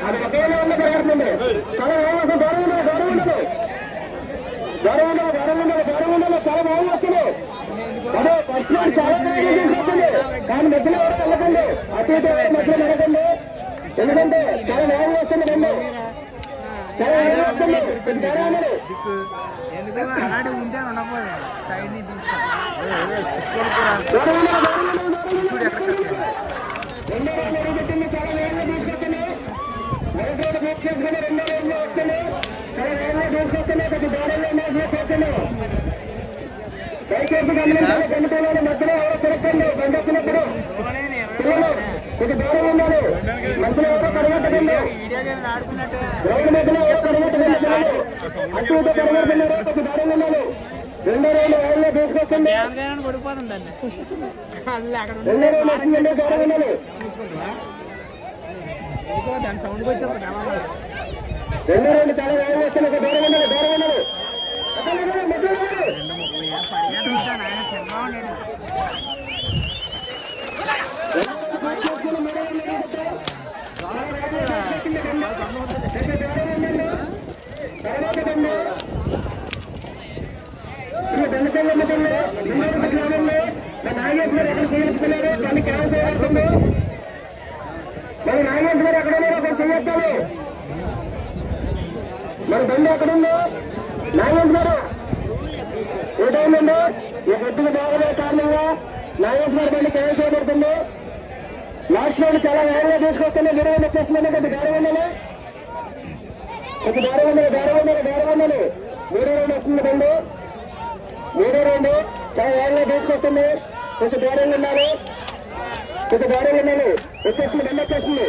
అది ఒకే వేగంగా చాలా వేగంగా గౌరవం గౌరవం ఉండదు గౌరవం ఉండదు గౌరవం ఉండదు గౌరవం ఉండదు చాలా వేగంగా వస్తుంది అదే ఫస్ట్ చాలా వేగంగా తీసుకొస్తుంది కానీ మధ్యలో ఎవరు వెళ్ళకండి అటు ఇటు ఎవరు మధ్యలో వెళ్ళకండి ఎందుకంటే చాలా వేగంగా వస్తుంది బండి. చాలా వేగంగా వస్తుంది. ఇది రెండో రోజు అడుగుపెట్టింది చాలా వేగంగా తీసుకొస్తుంది మొదటి రోజు బుక్ చేసుకుని రెండో రోజులో వస్తుంది చాలా వేగంగా తీసుకొస్తుంది కొద్ది దూరంలో ఉండాల్సిన పోతుంది దయచేసి గమనించాలి. గంటల మధ్యలో ఎవరో తిరగండి బండి వచ్చినప్పుడు. పిల్లలు దూరం ఉండాలి. మధ్యలో ఎవరో కడగట్టకండి రోడ్డు మధ్యలో ఎవరో కడగట్టకండి పిల్లలు అటు ఇటు కడగడుతున్నారు కొద్ది దూరం ఉండాలి. రెండో రోజులు ఎవరిలో తీసుకొస్తుంది? రెండో రోజులు వస్తుందండి దూరం ఉండాలి. రెండో రోజులు చాలా వేగంగా వస్తుంది. ఒక దూరం ఉండాలి దూరం ఉండాలి. అక్కడ ఉండాలి, మధ్యలో ఉండాలి. పరిగెత్తుతాను ఆయన సినిమా ఉండేది చేసుకుని మెడ మీద పెట్టి, చాలా వేగంగా తీసుకొచ్చింది బండి. పెద్ద దూరం ఉండండి. తర్వాత బండి. ఈ బండిపల్లి అమ్ముతుంది. గ్రామంలో ఎక్కడ చేయొచ్చుకున్నారు దాన్ని క్యాన్సల్ చేయబడుతుంది మరి నాగేష్ గారు ఎక్కడ ఉన్నారు అక్కడ చేయొచ్చాలి మరి బండి ఎక్కడుందో నాగేష్ గారు ఏటైందండి ఈ గొడ్డుకు బాగలే కారణంగా నాగేష్ గారి బండి క్యాన్సల్ చేయబడుతుంది. లాస్ట్లో చాలా వేగంగా తీసుకొస్తున్నా మీరు వచ్చేస్తుందండి కొంచెం దారి ఉండాలి కొంచెం దారి ఉండాలి దారి ఉండాలి దారి వస్తుంది బండి. లీడర్ ఉంది చాలా వేగంగా తీసుకొస్తుంది. కొంచెం దూరంగా ఉన్నారు కొంచెం దూరంగా ఉన్నాను వచ్చేస్తుంది బండి వచ్చేస్తుంది.